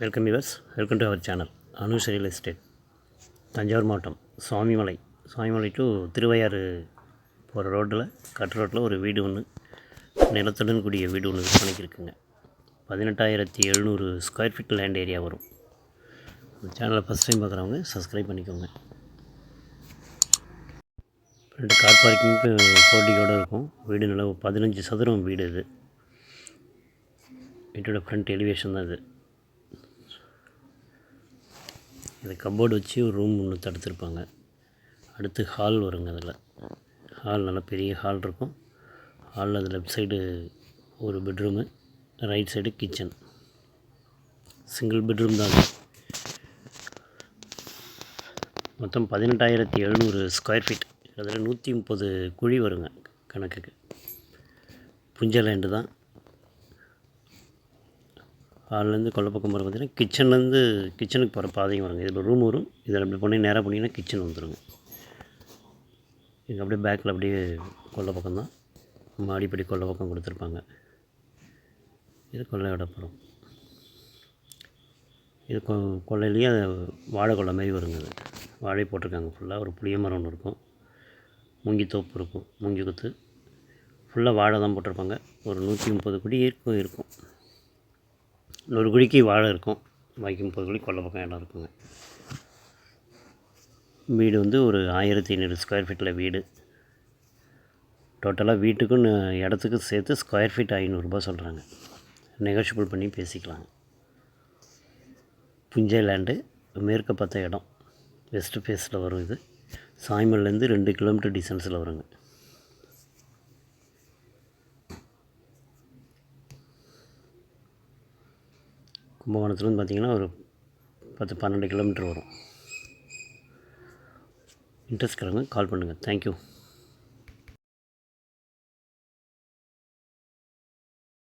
Welcome viewers welcome to our channel Anush real estate Thanjavur மாவட்டம் Swamimalai Swamimalai to Thiruvaiyaru போகிற ரோட்டில் cut ரோட்டில் ஒரு வீடு ஒன்று நிலத்துடன் கூடிய வீடு ஒன்று விற்பனைக்கு இருக்குங்க. பதினெட்டாயிரத்தி எழுநூறு ஸ்கொயர் ஃபீட் லேண்ட் ஏரியா வரும். அந்த சேனலை ஃபஸ்ட் டைம் பார்க்குறவங்க சப்ஸ்கிரைப் பண்ணிக்கோங்க. ரெண்டு கார் பார்க்கிங்க்கு போட்டியோடு இருக்கும். வீடு நிலவு ஒரு பதினஞ்சு சதுரம் வீடு இது. வீட்டோட ஃப்ரண்ட் எலிவேஷன் தான் இது. இது கப்போர்டு வச்சு ஒரு ரூம் ஒன்று தடுத்துருப்பாங்க. அடுத்து ஹால் வருங்க அதில். ஹால் நல்லா பெரிய ஹால் இருக்கும். ஹாலில் அது லெஃப்ட் சைடு ஒரு bedroom right side kitchen. Single bedroom தான் அது. மொத்தம் பதினெட்டாயிரத்தி எழுநூறு ஸ்கொயர் ஃபீட். அதில் நூற்றி முப்பது குழி வருங்க கணக்குக்கு. புஞ்ச லேண்டு தான். ஹால்லேருந்து கொல்லப்பக்கம் போகிற பார்த்தீங்கன்னா கிச்சன்லேருந்து கிச்சனுக்கு போகிற பாதையும் வருங்க. இதில் ரூம் வரும். இதில் அப்படி போனீங்க நேராக போனீங்கன்னா கிச்சன் வந்துடுங்க இங்கே அப்படியே பேக்கில் அப்படியே கொல்லப்பக்கம் தான். மாடிப்படி கொல்லப்பக்கம் கொடுத்துருப்பாங்க. இது கொள்ளை விடப்புறம் இது கொ கொள்ளையிலேயே வாழை கொள்ளை மாரி வருங்க அது. வாழை போட்டிருக்காங்க ஃபுல்லாக ஒரு புளிய மரம் ஒன்று இருக்கும். மூங்கி தோப்பு இருக்கும். மூங்கி குத்து. ஃபுல்லாக வாழை தான் போட்டிருப்பாங்க. ஒரு நூற்றி முப்பது குடி இருக்கும் இருக்கும். நூறு குழிக்கு வாழை இருக்கும். பாக்கி முப்பது குழி கொல்லை பக்கம் இடம் இருக்குங்க. வீடு வந்து ஒரு ஆயிரத்தி ஐநூறு ஸ்கொயர் ஃபீட்டில் வீடு. டோட்டலாக வீட்டுக்கும் இடத்துக்கும் சேர்த்து ஸ்கொயர் ஃபீட் ஐநூறுரூபா சொல்கிறாங்க நெகோஷியபிள் பண்ணி பேசிக்கலாங்க. புஞ்சை லேண்டு மேற்க பார்த்த இடம். வெஸ்ட் ஃபேஸில் வரும் இது. சாய்மல்லேருந்து ரெண்டு கிலோமீட்டர் டிஸ்டன்ஸில் வருங்க. கும்பகோணத்துலேருந்து பார்த்தீங்கன்னா ஒரு பத்து பன்னெண்டு கிலோமீட்டர் வரும். இன்ட்ரெஸ்ட் கால் பண்ணுங்கள் தேங்க்யூ